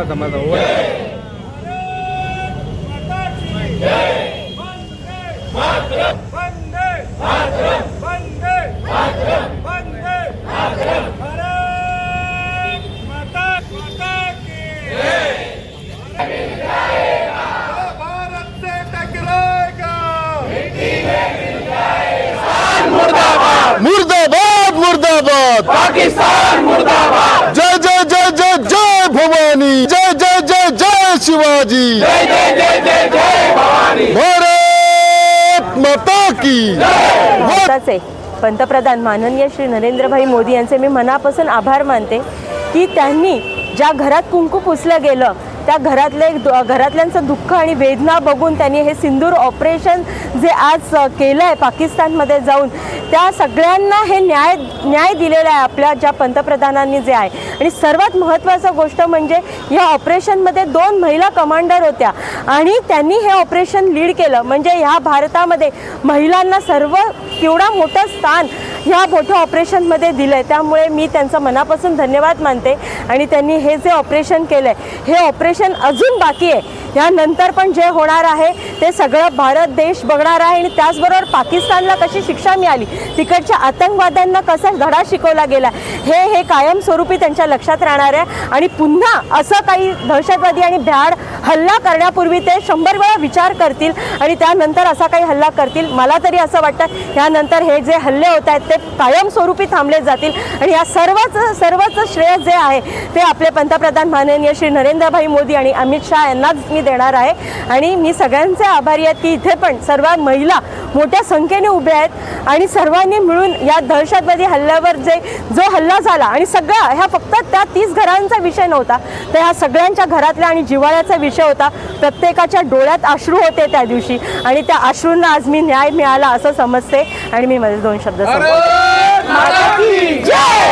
माझा माझा ओळख वंदे वंदे वंदे भारत माता माता की भारत से टकराएगा मुर्दाबाद मुर्दाबाद पाकिस्तान मुर्दाबाद जय जय जय जय जय भवानी जय जय जय जय शिवाजी। जय जय जय जय भारत माता की। भारताचे पंतप्रधान माननीय श्री नरेंद्रभाई मोदी यांचे मी मनापासून आभार मानते की त्यांनी ज्या घरात कुंकू पुसलं गेलं त्या घरातले घरातल्यांचं दुःख आणि वेदना बघून त्यांनी हे सिंदूर ऑपरेशन जे आज केलं आहे पाकिस्तानमध्ये जाऊन त्या सगळ्यांना हे न्याय न्याय दिलेला आहे आपल्या ज्या पंतप्रधानांनी जे आहे. आणि सर्वात महत्त्वाचं गोष्ट म्हणजे या ऑपरेशनमध्ये दोन महिला कमांडर होत्या आणि त्यांनी हे ऑपरेशन लीड केलं. म्हणजे ह्या भारतामध्ये महिलांना सर्व केवढा मोठं स्थान ह्या मोठ्या ऑपरेशनमध्ये दिलं आहे त्यामुळे मी त्यांचा मनापासून धन्यवाद मानते. आणि त्यांनी हे जे ऑपरेशन केलं आहे हे ऑपरेशन अजून बाकी आहे. यानंतर पण जे होणार आहे ते सगळं भारत देश बघणार आहे आणि त्याचबरोबर पाकिस्तानला कशी शिक्षा मिळाली तिकडच्या आतंकवाद्यांना कसा धडा शिकवला गेला हे हे कायमस्वरूपी त्यांच्या लक्षात राहणार आहे. आणि पुन्हा असं काही दहशतवादी आणि भ्याड हल्ला करण्यापूर्वी ते शंभर वेळा विचार करतील आणि त्यानंतर असा काही हल्ला करतील. मला तरी असं वाटतं यानंतर हे जे हल्ले होत आहेत ते कायमस्वरूपी थांबले जातील. आणि या सर्वच सर्वच श्रेय जे आहे ते आपले पंतप्रधान माननीय श्री नरेंद्रभाई मोदी आणि अमित शहा यांनाच मी देणार आहे. आणि मी सगळ्यांचे आभारी आहेत की इथे पण सर्व महिला मोठ्या संख्येने उभ्या आहेत. आणि सर्वांनी मिळून या दहशतवादी हल्ल्यावर जे जो हल्ला झाला आणि सगळा ह्या फक्त त्या तीस घरांचा विषय नव्हता. तर ह्या सगळ्यांच्या घरातल्या आणि जिव्हाळ्याचा विषय होता. प्रत्येकाच्या डोळ्यात अश्रू होते त्या दिवशी. आणि त्या अश्रूंना आज मी न्याय मिळाला असं समजते. आणि मी माझे दोन शब्द जय!